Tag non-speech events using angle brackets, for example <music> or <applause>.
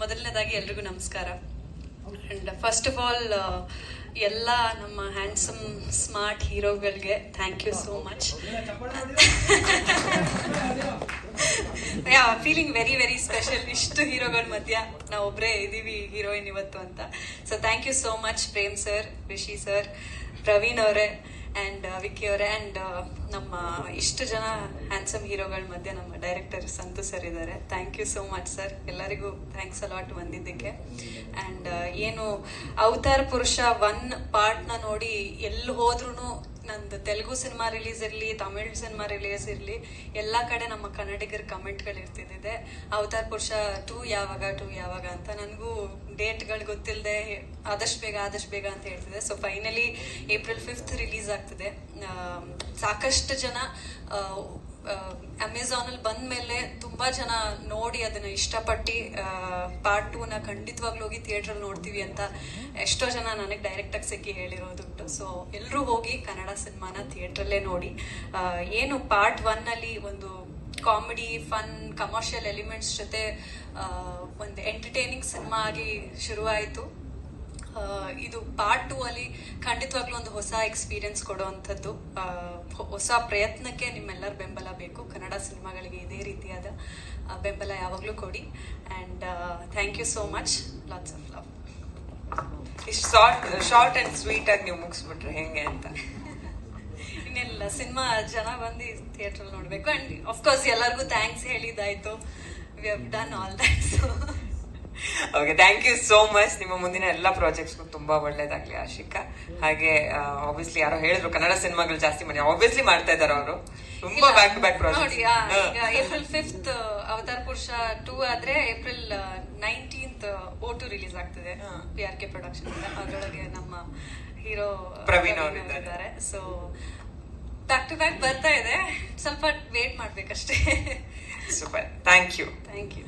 ಮೊದಲನೇದಾಗಿ ಎಲ್ರಿಗೂ ನಮಸ್ಕಾರ. ಅಂಡ್ ಫಸ್ಟ್ ಆಫ್ ಆಲ್ ಎಲ್ಲ ನಮ್ಮ handsome smart ಹೀರೋಗಳಿಗೆ thank you so much feeling very very special ಇಷ್ಟು ಹೀರೋಗಳ ಮಧ್ಯ ನಾವು ಒಬ್ಬರೇ ಇದ್ದೀವಿ ಹೀರೋಯಿನ್ ಇವತ್ತು ಅಂತ. So thank you so much Prem sir Rishi sir Praveen ಅವರೇ. ಅಂಡ್ ವಿಕ್ಕಿ ಅವರೇ ಅಂಡ್ ನಮ್ಮ ಇಷ್ಟು ಜನ ಹ್ಯಾಂಡ್ಸಮ್ ಹೀರೋಗಳ ಮಧ್ಯೆ ನಮ್ಮ ಡೈರೆಕ್ಟರ್ ಸಂತು ಸರ್ ಇದ್ದಾರೆ. Thank you so much sir ಎಲ್ಲರಿಗೂ ಥ್ಯಾಂಕ್ಸ್ ಅಲಾಟ್ ಬಂದಿದ್ದಕ್ಕೆ. ಅಂಡ್ ಏನು, ಅವತಾರ್ ಪುರುಷ ಒನ್ ಪಾರ್ಟ್ನ ನೋಡಿ ಎಲ್ಲಿ ಹೋದ್ರೂ ನಂದು ತೆಲುಗು ಸಿನಿಮಾ ರಿಲೀಸ್ ಇರಲಿ, ತಮಿಳ್ ಸಿನಿಮಾ ರಿಲೀಸ್ ಇರಲಿ, ಎಲ್ಲ ಕಡೆ ನಮ್ಮ ಕನ್ನಡಿಗರ ಕಮೆಂಟ್ಗಳು ಇರ್ತಿದ್ದಿದೆ. ಅವತಾರ್ ಪುರುಷ ಟೂ ಯಾವಾಗ ಟೂ ಯಾವಾಗ ಅಂತ ನನಗೂ ಡೇಟ್ಗಳು ಗೊತ್ತಿಲ್ಲದೆ ಆದಷ್ಟು ಬೇಗ ಆದಷ್ಟು ಬೇಗ ಅಂತ ಹೇಳ್ತಿದೆ so finally April fifth release ಆಗ್ತಿದೆ. ಸಾಕಷ್ಟು ಜನ ಅಮೆಝಾನ್ ಅಲ್ಲಿ ಬಂದ ಮೇಲೆ ತುಂಬಾ ಜನ ನೋಡಿ ಅದನ್ನ ಇಷ್ಟಪಟ್ಟು ಪಾರ್ಟ್ ಟೂ ನ ಖಂಡಿತವಾಗ್ಲೂ ಹೋಗಿ ಥಿಯೇಟರ್ ನೋಡ್ತೀವಿ ಅಂತ ಎಷ್ಟೋ ಜನ ನನಗೆ ಡೈರೆಕ್ಟ್ ಆಗಿ ಸಿಕ್ಕಿ ಹೇಳಿರೋದುಂಟು ಸೊ ಎಲ್ಲರೂ ಹೋಗಿ ಕನ್ನಡ ಸಿನಿಮಾನ ಥಿಯೇಟ್ರಲ್ಲೇ ನೋಡಿ. ಏನು ಪಾರ್ಟ್ ಒನ್ ಅಲ್ಲಿ ಒಂದು ಕಾಮಿಡಿ ಫನ್ ಕಮರ್ಷಿಯಲ್ ಎಲಿಮೆಂಟ್ಸ್ ಜೊತೆ ಒಂದು ಎಂಟರ್ಟೈನಿಂಗ್ ಸಿನಿಮಾ ಆಗಿ ಶುರುವಾಯಿತು. ಇದು ಪಾರ್ಟ್ ಟೂ ಅಲ್ಲಿ ಖಂಡಿತವಾಗ್ಲೂ ಒಂದು ಹೊಸ ಎಕ್ಸ್ಪೀರಿಯನ್ಸ್ ಕೊಡುವಂಥದ್ದು. ಹೊಸ ಪ್ರಯತ್ನಕ್ಕೆ ನಿಮ್ಮೆಲ್ಲರ ಬೆಂಬಲ ಬೇಕು. ಕನ್ನಡ ಸಿನಿಮಾಗಳಿಗೆ ಇದೇ ರೀತಿಯಾದ ಬೆಂಬಲ ಯಾವಾಗಲೂ ಕೊಡಿ. And thank you so much lots of love ಇಷ್ಟು ಶಾರ್ಟ್ ಶಾರ್ಟ್ ಅಂಡ್ ಸ್ವೀಟ್ ಆಗಿ ನೀವು ಮುಗಿಸ್ಬಿಟ್ರೆ ಹೆಂಗೆ ಅಂತ. <laughs> ಇನ್ನೆಲ್ಲ ಸಿನಿಮಾ ಜನ ಬಂದು ಥಿಯೇಟ್ರಲ್ಲಿ ನೋಡಬೇಕು. ಆ್ಯಂಡ್ ಅಫ್ಕೋರ್ಸ್ ಎಲ್ಲರಿಗೂ thanks ಹೇಳಿದ್ದಾಯ್ತು. We have done all that so okay thank you so much ನಿಮ್ಮ ಮುಂದಿನ ಎಲ್ಲ ಪ್ರಾಜೆಕ್ಟ್ಸ್ ತುಂಬಾ ಒಳ್ಳೇದಾಗ್ಲಿ ಆಶಿಕಾ. ಹಾಗೆ ಆಬ್ವಿಯಸ್ಲಿ ಯಾರೋ ಹೇಳಿದ್ರು ಕನ್ನಡ ಸಿನಿಮಾಗಳು ಜಾಸ್ತಿ ಮಾಡಿ ಆಬ್ವಿಯಸ್ಲಿ ಮಾಡ್ತಾ ಇದಾರೆ ಅವರು. ತುಂಬಾ back to back project April fifth Avatar Purusha two ಆದ್ರೆ April nineteenth O to release ಆಗ್ತದೆ. ಪಿ ಆರ್ ಕೆ ಪ್ರೊಡಕ್ಷನ್ ಅದರೊಳಗೆ ನಮ್ಮ ಹೀರೋ ಪ್ರವೀಣ್ ಅವರಿದ್ದಾರೆ. ಸೊ ಬ್ಯಾಕ್ ಟು ಬ್ಯಾಕ್ ಬರ್ತಾ ಇದೆ. ಸ್ವಲ್ಪ wait ಮಾಡ್ಬೇಕಷ್ಟೇ. Super thank you thank you